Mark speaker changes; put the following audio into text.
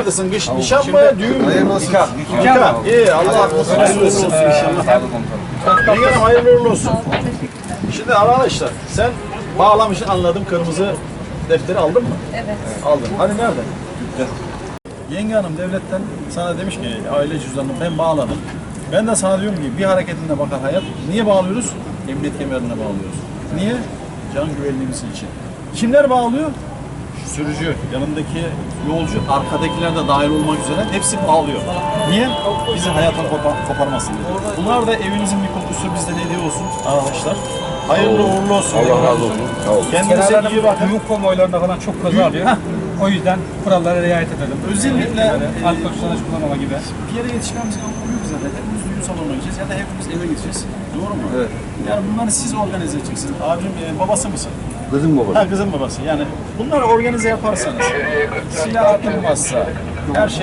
Speaker 1: Neredesin? Kış, nişan mı? Düğün mü?
Speaker 2: Nikah.
Speaker 1: Nikah. İyi. Allah mutlu etsin. Yenge Hanım hayırlı uğurlu olsun. Şimdi arkadaşlar sen bağlamışsın anladım kırmızı defteri aldın mı?
Speaker 3: Evet.
Speaker 1: Aldın. Hani nerede? Yenge Hanım devletten sana demiş ki aile cüzdanını ben bağladım. Ben de sana diyorum ki bir hareketine bakar hayat. Niye bağlıyoruz? Emniyet kemerine bağlıyoruz. Niye? Can güvenliğimiz için. Kimler bağlıyor? Sürücü, yanındaki yolcu, arkadakiler de dahil olmak üzere hepsi bağlıyor. Niye? Bizi hayata kopar, koparmasın diye. Bunlar da evinizin bir kokusu bizde hediye olsun arkadaşlar. Hayırlı uğurlu olsun. Allah razı olsun. Kendinize iyi bakın.
Speaker 4: Düğün konvoylarında falan çok kaza oluyor. O yüzden kurallara riayet edelim.
Speaker 1: Özellikle
Speaker 4: Böyle alkol kullanış kullanmama gibi.
Speaker 1: bir yere yetişmemiz yok zaten. Hepimiz düğün salonuna gideceğiz ya da hepimiz eve gideceğiz. Doğru mu? Evet. Yani bunları siz organize edeceksiniz. Abim e, babası mısın?
Speaker 2: Kızım baba.
Speaker 1: Ha kızın babası. Yani bunları organize yaparsanız silah atılmazsa, her şey